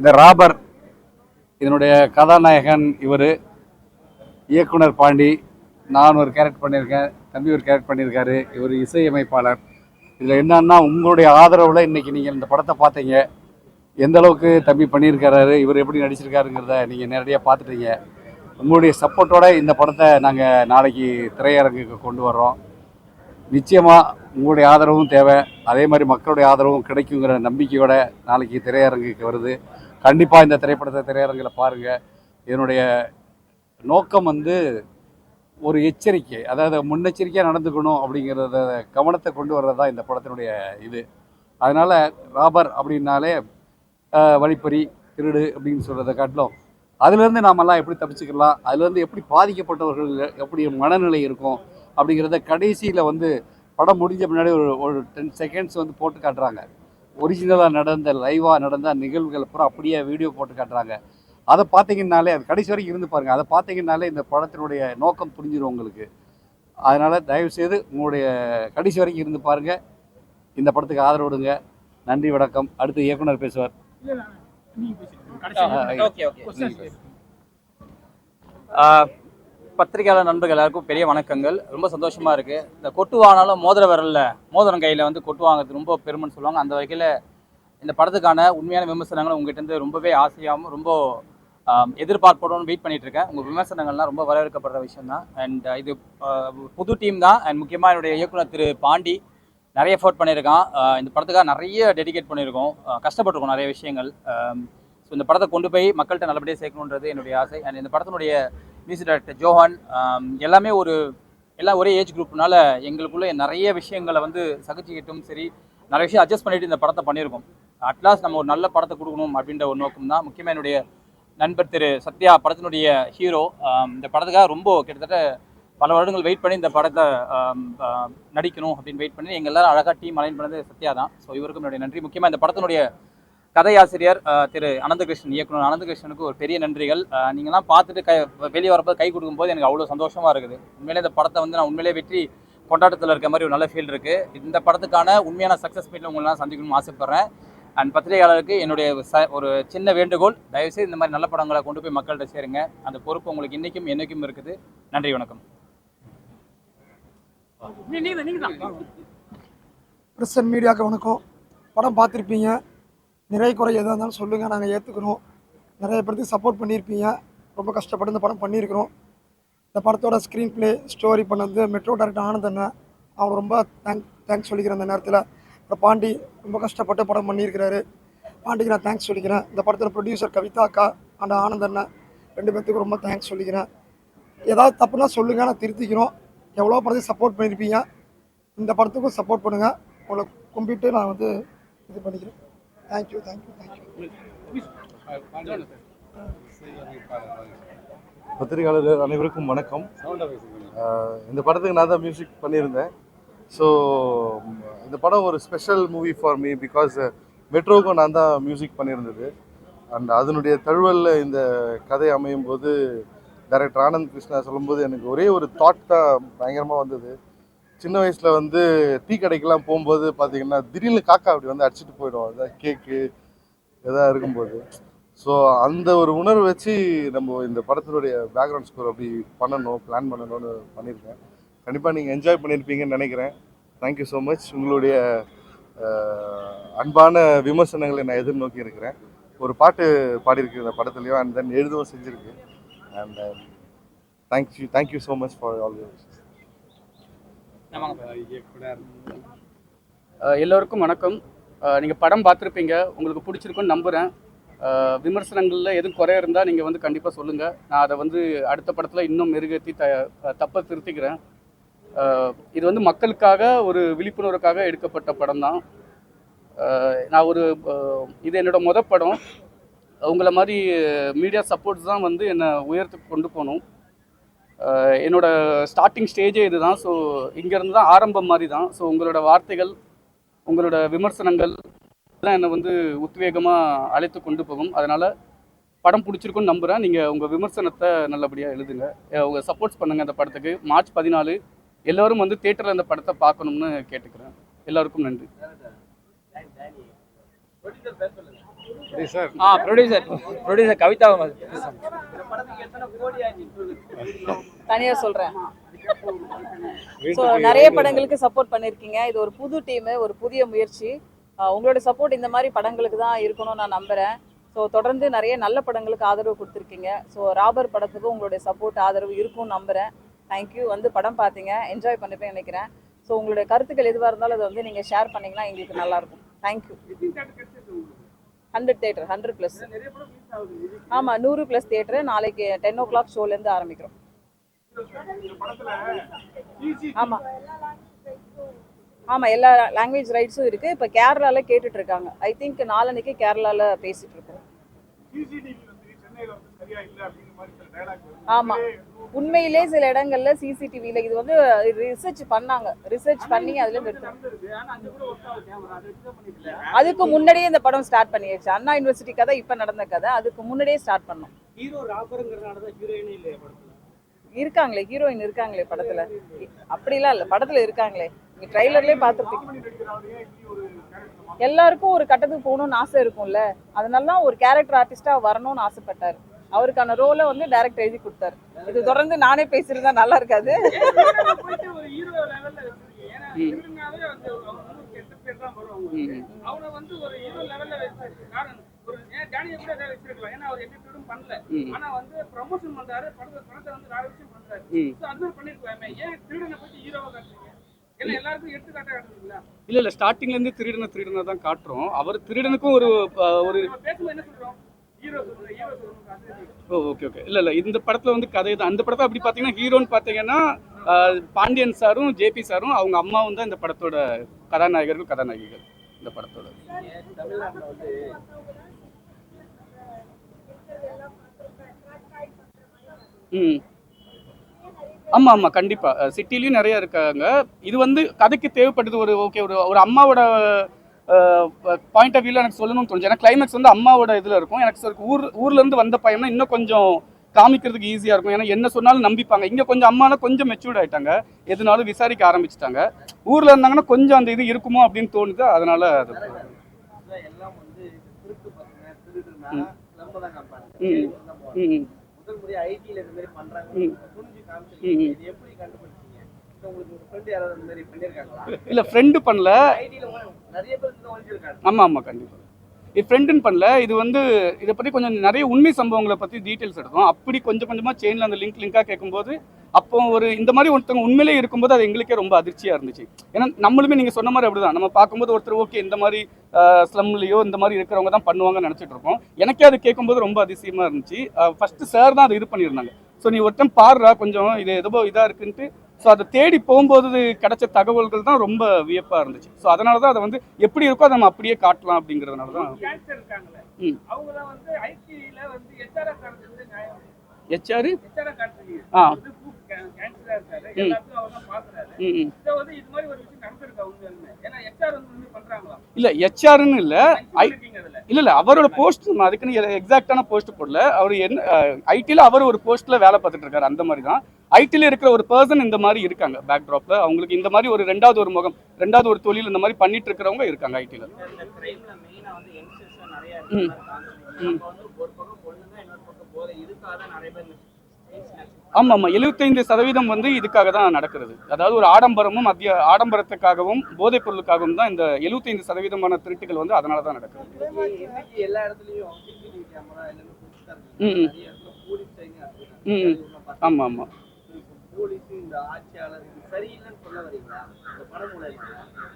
இந்த ராபர் இதனுடைய கதாநாயகன் இவர். இயக்குனர் பாண்டி நான் ஒரு கேரக்ட் பண்ணியிருக்கேன் தம்பி ஒரு கேரக்ட் பண்ணியிருக்காரு இவர் இசையமைப்பாளர். இதில் என்னன்னா உங்களுடைய ஆதரவில் இன்றைக்கி நீங்கள் இந்த படத்தை பார்த்தீங்க. எந்த அளவுக்கு தம்பி பண்ணியிருக்காரு இவர் எப்படி நடிச்சிருக்காருங்கிறத நீங்கள் நேரடியாக பார்த்துட்டீங்க. உங்களுடைய சப்போர்ட்டோட இந்த படத்தை நாங்கள் நாளைக்கு திரையரங்குக்கு கொண்டு வர்றோம். நிச்சயமாக உங்களுடைய ஆதரவும் தேவை. அதே மாதிரி மக்களுடைய ஆதரவும் கிடைக்குங்கிற நம்பிக்கையோட நாளைக்கு திரையரங்குக்கு வருது. கண்டிப்பாக இந்த திரைப்படத்தை திரையரங்கில் பாருங்கள் என்னுடைய நோக்கம் வந்து ஒரு எச்சரிக்கை அதாவது முன்னெச்சரிக்கையாக நடந்துக்கணும் அப்படிங்கிறத கவனத்தை கொண்டு வர்றது தான் இந்த படத்தினுடைய இது. அதனால் ராபர் அப்படின்னாலே வழிப்பறி திருடு அப்படின்னு சொல்கிறத காட்டிலும் அதுலேருந்து நாமெல்லாம் எப்படி தப்பிச்சுக்கலாம் அதுலேருந்து எப்படி பாதிக்கப்பட்டவர்கள் எப்படி மனநிலை இருக்கும் அப்படிங்கிறத கடைசியில் வந்து படம் முடிஞ்ச முன்னாடி ஒரு ஒரு டென் செகண்ட்ஸ் வந்து போட்டு காட்டுறாங்க. ஒரிஜினலாக நடந்த லைவாக நடந்த நிகழ்வுகள் அப்புறம் அப்படியே வீடியோ போட்டு காட்டுறாங்க. அதை பார்த்தீங்கன்னாலே அது கடைசி வரைக்கும் இருந்து பாருங்கள் அதை பார்த்தீங்கன்னாலே இந்த படத்தினுடைய நோக்கம் புரிஞ்சிடும் உங்களுக்கு. அதனால் தயவுசெய்து உங்களுடைய கடைசி வரைக்கும் இருந்து பாருங்கள் இந்த படத்துக்கு ஆதரவு கொடுங்க நன்றி வணக்கம். அடுத்து இயக்குனர் பேசுவார். ஓகே ஓகே பத்திரிகையாளர் நண்பர்கள் எல்லாருக்கும் பெரிய வணக்கங்கள். ரொம்ப சந்தோஷமாக இருக்குது இந்த கொட்டு வாங்கினாலும் மோதிர விரல்ல மோதிரம் கையில் வந்து கொட்டு வாங்குறது ரொம்ப பெருமைன்னு சொல்லுவாங்க. அந்த வகையில் இந்த படத்துக்கான உண்மையான விமர்சனங்கள் உங்ககிட்டருந்து ரொம்பவே ஆசையாகவும் ரொம்ப ஆஹ், எதிர்பார்ப்போடும் வெயிட் பண்ணிட்டு இருக்கேன். உங்கள் விமர்சனங்கள்லாம் ரொம்ப வரவேற்கப்படுற விஷயம் தான் அண்ட் இது புது டீம் தான். அண்ட் முக்கியமாக என்னுடைய இயக்குனர் திரு பாண்டி நிறைய எஃபோர்ட் பண்ணியிருக்கான். இந்த படத்துக்காக நிறைய டெடிகேட் பண்ணியிருக்கோம். கஷ்டப்பட்டிருக்கோம் நிறைய விஷயங்கள். ஸோ இந்த படத்தை கொண்டு போய் மக்கள்கிட்ட நல்லபடியாக சேர்க்கணுன்றது என்னுடைய ஆசை. அண்ட் இந்த படத்தினுடைய மியூசிக் டைரக்டர் ஜோஹான் எல்லாமே ஒரு எல்லாம் ஒரே ஏஜ் குரூப்னால எங்களுக்குள்ளே நிறைய விஷயங்களை வந்து சகிச்சுக்கிட்டும் சரி நிறைய விஷயம் அட்ஜஸ்ட் பண்ணிட்டு இந்த படத்தை பண்ணியிருக்கோம் அட்லாஸ்ட் நம்ம ஒரு நல்ல படத்தை கொடுக்கணும் அப்படின்ற ஒரு நோக்கம் தான். முக்கியமாக என்னுடைய நண்பர் திரு சத்யா படத்தினுடைய ஹீரோ um, இந்த படத்துக்காக ரொம்ப கிட்டத்தட்ட பல வருடங்கள் வெயிட் பண்ணி இந்த படத்தை um, uh, நடிக்கணும் அப்படின்னு வெயிட் பண்ணி எங்கள் எல்லாரும் அழகாக டீம் அலைன் பண்ணது சத்யா தான். ஸோ இவருக்கும் என்னுடைய நன்றி. முக்கியமாக இந்த படத்தினுடைய கதையாசிரியர் திரு அனந்தகிருஷ்ணன் இயக்குனர் அனந்தகிருஷ்ணனுக்கு ஒரு பெரிய நன்றிகள். அஹ், நீங்கெல்லாம் பார்த்துட்டு கை வெளியே வரப்போ கை கொடுக்கும்போது எனக்கு அவ்வளோ சந்தோஷமா இருக்குது. உண்மையிலே இந்த படத்தை வந்து நான் உண்மையிலே வெற்றி கொண்டாட்டத்தில் இருக்க மாதிரி ஒரு நல்ல ஃபீல் இருக்கு. இந்த படத்துக்கான உண்மையான சக்ஸஸ் மீட்டில் உங்களெல்லாம் சந்திக்கணும்னு ஆசைப்படுறேன். அண்ட் பத்திரிகையாளருக்கு என்னுடைய ச ஒரு சின்ன வேண்டுகோள் தயவுசெய்து இந்த மாதிரி நல்ல படங்களை கொண்டு போய் மக்கள்கிட்ட சேருங்க. அந்த பொறுப்பு உங்களுக்கு இன்னைக்கும் என்னைக்கும் இருக்குது. நன்றி வணக்கம். ப்ரெஸ் அண்ட் மீடியாவுக்கு வணக்கம். படம் பார்த்துருப்பீங்க. நிறைய குறை எதாக இருந்தாலும் சொல்லுங்கள் நாங்கள் ஏற்றுக்கிறோம் நிறைய பேருக்கு சப்போர்ட் பண்ணியிருப்பீங்க ரொம்ப கஷ்டப்பட்டு இந்த படம் பண்ணியிருக்கிறோம் இந்த படத்தோட ஸ்க்ரீன் ப்ளே ஸ்டோரி பண்ணது மெட்ரோ டேரக்டர் ஆனந்த் அண்ணன் அவர் ரொம்ப தேங்க் தேங்க்ஸ் சொல்லிக்கிறேன் இந்த நேரத்தில். அப்புறம் பாண்டி ரொம்ப கஷ்டப்பட்டு படம் பண்ணியிருக்கிறாரு பாண்டிக்கு நான் தேங்க்ஸ் சொல்லிக்கிறேன். இந்த படத்தோட ப்ரொடியூசர் கவிதா அக்கா அண்ட் ஆனந்த் அண்ணன் ரெண்டு பேர்த்துக்கும் ரொம்ப தேங்க்ஸ் சொல்லிக்கிறேன். ஏதாவது தப்புனா சொல்லுங்கள் நான் திருத்திக்கிறோம். எவ்வளோ படத்துக்கு சப்போர்ட் பண்ணியிருப்பீங்க இந்த படத்துக்கும் சப்போர்ட் பண்ணுங்கள் உங்களை கும்பிட்டு நான் வந்து இது பண்ணிக்கிறேன். தேங்க்யூ தேங்க்யூ தேங்க்யூ பத்திரிகையாளர் அனைவருக்கும் வணக்கம். இந்த படத்துக்கு நான் தான் மியூசிக் பண்ணியிருந்தேன். ஸோ இந்த படம் ஒரு special movie for me because மெட்ரோவுக்கும் நான் தான் மியூசிக் பண்ணியிருந்தது. அண்ட் அதனுடைய தழுவலில் இந்த கதை அமையும் போது டைரக்டர் ஆனந்த் கிருஷ்ணா சொல்லும்போது எனக்கு ஒரே ஒரு தாட் தான் பயங்கரமாக வந்தது. சின்ன வயசில் வந்து டீ கடைக்கெல்லாம் போகும்போது பார்த்தீங்கன்னா திடீர்னு காக்கா அப்படி வந்து அடிச்சிட்டு போயிடும். அதான் கேக்கு எதாவது இருக்கும்போது. ஸோ அந்த ஒரு உணர்வு வச்சு நம்ம இந்த படத்தினுடைய பேக்ரவுண்ட் ஸ்கோர் அப்படி பண்ணணும் பிளான் பண்ணணும்னு பண்ணியிருக்கேன். கண்டிப்பாக நீங்கள் என்ஜாய் பண்ணியிருப்பீங்கன்னு நினைக்கிறேன். தேங்க்யூ ஸோ மச் உங்களுடைய அன்பான விமர்சனங்களை நான் எதிர்நோக்கி இருக்கிறேன். ஒரு பாட்டு பாடியிருக்கு இந்த படத்துலையும் அண்ட் தென் எழுதவும் செஞ்சுருக்கு. And thank you thank you so much for all yous எல்லோருக்கும் வணக்கம். நீங்கள் படம் பார்த்துருப்பீங்க. உங்களுக்கு பிடிச்சிருக்குன்னு நம்புகிறேன் விமர்சனங்களில் எதுவும் குறை இருந்தால் நீங்கள் வந்து கண்டிப்பாக சொல்லுங்கள் நான் அதை வந்து அடுத்த படத்தில் இன்னும் மெருகேற்றி த தப்பை திருத்திக்கிறேன். இது வந்து மக்களுக்காக ஒரு விழிப்புணர்வுக்காக எடுக்கப்பட்ட படம் தான். நான் ஒரு இது என்னோட முத படம். உங்களை மாதிரி மீடியா சப்போர்ட்ஸ் தான் வந்து என்னை உயரத்துக்கு கொண்டு போகணும். என்னோட ஸ்டார்டிங் ஸ்டேஜே இதுதான். ஸோ இங்கேருந்து தான் ஆரம்பம் மாதிரி தான் ஸோ உங்களோட வார்த்தைகள் உங்களோட விமர்சனங்கள் தான் என்னை வந்து உத்வேகமாக அழைத்து கொண்டு போகும். அதனால் படம் பிடிச்சிருக்குன்னு நம்புகிறேன் நீங்கள் உங்கள் விமர்சனத்தை நல்லபடியாக எழுதுங்க. உங்கள் சப்போர்ட்ஸ் பண்ணுங்கள் அந்த படத்துக்கு. மார்ச் பதினாலு எல்லோரும் வந்து தேட்டரில் அந்த படத்தை பார்க்கணும்னு கேட்டுக்கிறேன். எல்லாருக்கும் நன்றி. ஆ ப்ரொடியூசர் ப்ரொடியூசர் கவிதா தனியா சொல்றேன். ஸோ நிறைய படங்களுக்கு சப்போர்ட் பண்ணியிருக்கீங்க இது ஒரு புது டீமு ஒரு புதிய முயற்சி. உங்களோட சப்போர்ட் இந்த மாதிரி படங்களுக்கு தான் இருக்கணும்னு நான் நம்புறேன். ஸோ தொடர்ந்து நிறைய நல்ல படங்களுக்கு ஆதரவு கொடுத்துருக்கீங்க. ஸோ ராபர் படத்துக்கும் உங்களுடைய சப்போர்ட் ஆதரவு இருக்கும்னு நம்புறேன். தேங்க்யூ வந்து படம் பார்த்தீங்க. என்ஜாய் பண்ணிப்பேன் நினைக்கிறேன். ஸோ உங்களுடைய கருத்துக்கள் எதுவாக இருந்தாலும் அதை வந்து நீங்கள் ஷேர் பண்ணீங்கன்னா எங்களுக்கு நல்லாயிருக்கும் thank you hundred theatre hundred plus ஆமாம் நூறு ப்ளஸ் தேட்டரு நாளைக்கு டென் ஓ கிளாக் ஷோலேருந்து ஆரம்பிக்கிறோம். ஆமா. ஆமா எல்லா லாங்குவேஜ் ரைட்ஸும் இருக்கு. இப்ப கேரளால கேட்டுட்டு இருக்காங்க ஐ திங்க் நாளன்னைக்கு கேரளால பேசிட்டு இருக்கோம் ஆமா. உண்மையிலே சில இடங்கள்ல சிசிடிவில இது வந்து ரிசர்ச் பண்ணாங்க. ரிசர்ச் பண்ணி அதுல அதுக்கு முன்னாடியே இந்த படம் ஸ்டார்ட் பண்ணியாச்சு. அண்ணா யூனிவர்சிட்டி கதை இப்ப நடந்த கதை. அதுக்கு முன்னாடியே ஸ்டார்ட் பண்ணோம். இருக்காங்களே ஹீரோயின் இருக்காங்களே படத்துல. அப்படிலாம் இல்ல படத்துல இருக்காங்களே. நீங்க ட்ரைலர்லயே பார்த்துருப்பீங்க எல்லாருக்கும் ஒரு கட்டத்துக்கு போகணும்னு ஆசை இருக்கும்ல. அதனால தான் ஒரு கேரக்டர் ஆர்டிஸ்டா வரணும்னு ஆசைப்பட்டாரு. அவருக்கான ரோலை வந்து டைரக்டர் எழுதி கொடுத்தாரு. இது தொடர்ந்து நானே பேசியிருந்தா நல்லா இருக்காது. இல்ல இல்ல ஸ்டார்டிங்ல இருந்து திருடனை திருடனை தான் காட்டுறோம். அவர் திருடனுக்கும் ஒரு ஒரு ஓ ஓகே ஓகே. இல்லை இல்லை இந்த படத்தில் வந்து கதை தான். அந்த படத்தை அப்படி பார்த்தீங்கன்னா ஹீரோன்னு பார்த்தீங்கன்னா பாண்டியன் சாரும் ஜேபி சாரும் அவங்க அம்மாவும் தான் இந்த படத்தோட கதாநாயகர்கள் கதாநாயகிகள் இந்த படத்தோட. ம். ஆமாம் ஆமாம் கண்டிப்பாக சிட்டிலையும் நிறைய இருக்காங்க. இது வந்து கதைக்கு தேவைப்படுது ஒரு ஓகே ஒரு ஒரு அம்மாவோட பாயிண்ட் ஆஃப் வியூவில் எனக்கு சொல்லணும்னு தோணுச்சு. ஏன்னா கிளைமேக்ஸ் வந்து அம்மாவோட இதில் இருக்கும். எனக்கு சரி ஊர் ஊர்லேருந்து வந்த பையனா இன்னும் கொஞ்சம் காமிக்கிறதுக்கு ஈஸியாக இருக்கும். ஏன்னா என்ன சொன்னாலும் நம்பிப்பாங்க. இங்கே கொஞ்சம் அம்மானா கொஞ்சம் மெச்சூர்ட் ஆயிட்டாங்க. எதுனாலும் விசாரிக்க ஆரம்பிச்சிட்டாங்க. ஊரில் இருந்தாங்கன்னா கொஞ்சம் அந்த இது இருக்குமோ அப்படின்னு தோணுது. அதனால அது ம். ம் ம். இல்ல ஃப்ரெண்ட் பண்ணல. ஆமாம் ஆமாம் கண்டிப்பாக இது ஃப்ரெண்டுன்னு பண்ணல. இது வந்து இதை பற்றி கொஞ்சம் நிறைய உண்மை சம்பவங்களை பற்றி டீட்டெயில்ஸ் எடுத்தோம் அப்படி கொஞ்சம் கொஞ்சமாக செயினில் அந்த லிங்க் லிங்காக கேட்கும்போது அப்போ ஒரு இந்த மாதிரி ஒருத்தவங்க உண்மையிலே இருக்கும்போது அது எங்களுக்கே ரொம்ப அதிர்ச்சியாக இருந்துச்சு. ஏன்னா நம்மளுமே நீங்கள் சொன்ன மாதிரி அப்படிதான். நம்ம பார்க்கும்போது ஒருத்தர் ஓகே இந்த மாதிரி ஸ்லம்லேயோ இந்த மாதிரி இருக்கிறவங்க தான் பண்ணுவாங்கன்னு நினச்சிட்டு இருக்கோம். எனக்கே அது கேட்கும்போது ரொம்ப அதிசயமாக இருந்துச்சு. ஃபஸ்ட்டு சார் தான் அது இது பண்ணியிருந்தாங்க. ஸோ நீ ஒருத்தன் பாடுறா கொஞ்சம் இது எதோ இதாக இருக்குன்ட்டு ஸோ அதை தேடி போகும்போது கிடைச்ச தகவல்கள் தான் ரொம்ப வியப்பாக இருந்துச்சு. ஸோ அதனால தான் அதை வந்து எப்படி இருக்கோ அதை நம்ம அப்படியே காட்டலாம் அப்படிங்கிறதுனால தான் ம். ஹெச்ஆர் காட்டுறீங்க ஆ. இல்லை ஹெச்ஆர்னு இல்லை. இல்லை இல்லை அவரோட போஸ்ட் அதுக்குன்னு எக்ஸாக்டான போஸ்ட் போடல. அவர் என்ன ஐடியில் அவர் ஒரு போஸ்ட்டில் வேலை பார்த்துட்டு இருக்காரு அந்த மாதிரி தான். ஐடியில் இருக்கிற ஒரு பர்சன் இந்த மாதிரி இருக்காங்க பேக் ட்ராப்பில் அவங்களுக்கு இந்த மாதிரி ஒரு ரெண்டாவது ஒரு முகம் ரெண்டாவது ஒரு தொழில் இந்த மாதிரி பண்ணிட்டு இருக்கிறவங்க இருக்காங்க நிறைய ம். ம். ஆமாம் ஆமாம் எழுபத்தைந்து சதவீதம் வந்து இதுக்காக தான் நடக்கிறது. அதாவது ஒரு ஆடம்பரமும் மத்திய ஆடம்பரத்துக்காகவும் போதைப் பொருளுக்காகவும் தான் இந்த எழுபத்தைந்து சதவீதமான திருட்டுகள் வந்து அதனால தான் நடக்குது. எல்லா இடத்துலையும் ம், ம். ஆமாம் ஆமாம்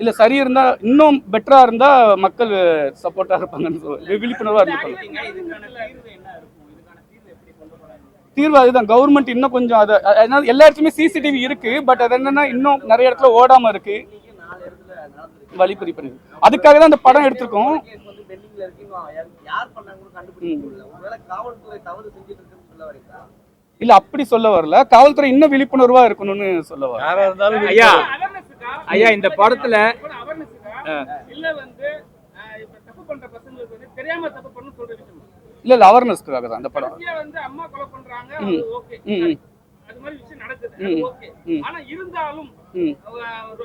இல்லை சரி இருந்தால் இன்னும் பெட்டராக இருந்தால் மக்கள் சப்போர்ட்டாக இருப்பாங்கன்னு விழிப்புணர்வா விழிப்புணர்வாக இருப்பாங்க இதுக்கான தீர்வு என்ன இருக்கும் இதுக்கான தீர்வு எப்படி கொண்டு போறாங்க தீர்வு அதுதான். கவர்மெண்ட் இன்னும் கொஞ்சம் அதை அ- அதாவது எல்லா இடத்துலையுமே சிசிடிவி இருக்கு பட் அது என்னன்னா இன்னும் நிறைய இடத்துல ஓடாம இருக்கு. வழிப்பறி பண்ணி அதுக்காக தான் இந்த படம் எடுத்திருக்கோம். கேஸ் வந்து பெண்டிங்ல இருக்கு இன்னும் யார் யார் பண்ணாங்கன்னு கண்டுபிடிக்க முடியல ஒருவேளை காவல்துறை தவறு செஞ்சுட்டு இருக்குன்னு சொல்ல வரீங்களா இல்ல அப்படி சொல்ல வரல. காவல்துறை இன்னும் விழிப்புணர்வா இருக்கணும்னு சொல்ல வர ஐயா ஐயா இந்த படத்துல இல்ல வந்து இப்ப தப்பு பண்ற பசங்களுக்கு வந்து தெரியாம தப்பு பண்ணு சொல்ற விஷயம். இல்ல இல்ல அவேர்னஸ்க்காக தான் இந்த படம் கடைசியா வந்து அம்மா கொலை பண்றாங்க ம். அது ஓகே ம், ம். அது மாதிரி விஷயம் நடக்குது ம், அது ம். ஓகே ம். ஆனா இருந்தாலும் ம்.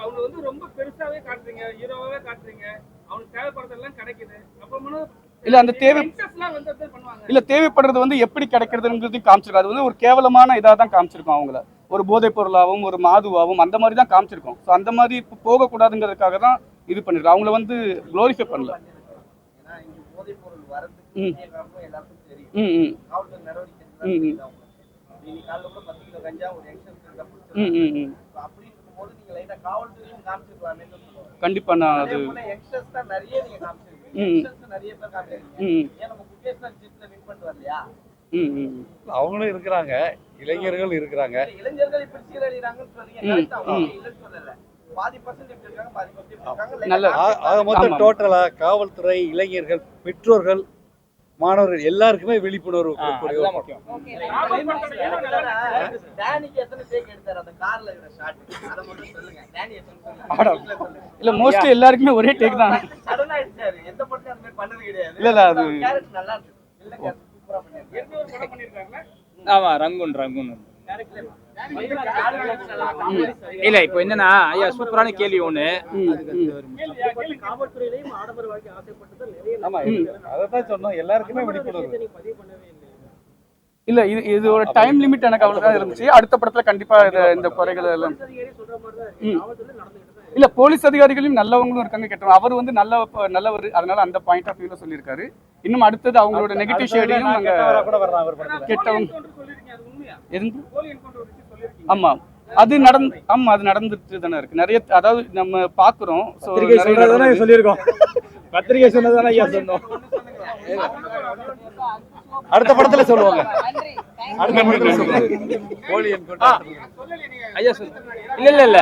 அவங்க வந்து ரொம்ப பெருசாவே காட்டுறீங்க ஹீரோவாவே காட்டுறீங்க அவனுக்கு தேவைப்படுறதெல்லாம் கிடைக்குது அப்புறமா இல்ல அந்த தேவை இல்ல தேவைப்படுறது வந்து எப்படி கிடைக்கிறதுங்கிறது காமிச்சிருக்கோம் அது வந்து ஒரு கேவலமான இதாக தான் காமிச்சிருக்கோம் அவங்கள ஒரு போதைப் பொருளாகவும் ஒரு மாதுவாகவும் அந்த மாதிரி தான் காமிச்சிருக்கோம் ஸோ அந்த மாதிரி இப்போ போகக்கூடாதுங்கிறதுக்காக தான் இது பண்ணிருக்கோம் அவங்கள வந்து க்ளோரிஃபை பண்ணல கண்டிப்பா நான் அதே அவங்களும் இருக்கிறாங்க. இளைஞர்கள் இருக்கிறாங்க. நல்ல- ஆக மொத்தம். டோட்டலா காவல்துறை இளைஞர்கள் பெற்றோர்கள் மாணவர்கள் எல்லாருக்குமே விழிப்புணர்வு இல்ல மோஸ்ட்லி எல்லாருக்குமே ஒரே டேக் தான். இல்ல, இல்ல, அது- கேரக்டர் நல்லா இருக்கு இல்ல கேரக்டர் சூப்பரா பண்ணிருக்காரு எந்த ஒரு படம் பண்ணிருக்காருல ஆமா ரங்குன் ரங்குன். இல்ல இப்போ என்னன்னா ஐயா சூப்பரான கேள்வி ஒண்ணு. இல்லை இது இது ஒரு டைம் லிமிட் எனக்கு அவ்வளவுதான் இருந்துச்சு. அடுத்த படத்துல கண்டிப்பா இந்த குறைகள் எல்லாம். இல்ல போலீஸ் அதிகாரிகளும் நல்லவங்களும் இருக்காங்க கெட்டவங்க அவர் வந்து நல்ல நல்லவர் அதனால அந்த பாயிண்ட் ஆஃப் வியூல சொல்லியிருக்காரு. இன்னும் அடுத்தது அவங்களோட நெகட்டிவ் ஷேடையும் நாங்க கெட்டவங்க என்கவுண்டர் சொல்லிருக்கீங்க அது உண்மையா எதுங்க? போலி என்கவுண்டர் வச்சு சொல்லிருக்கீங்க ஆமா. அது நடந்து ஆமா அது நடந்துட்டு தானே இருக்கு. நிறைய அதாவது நம்ம பாக்குறோம். சொல்லியிருக்கோம். பத்திரிகை சொன்னதானே ஐயா சொன்னோம். அடுத்த படத்துல சொல்லுவாங்க. அடுத்த படத்துல சொல்லுவாங்க. ஐயா சொல்லு இல்ல இல்ல இல்ல.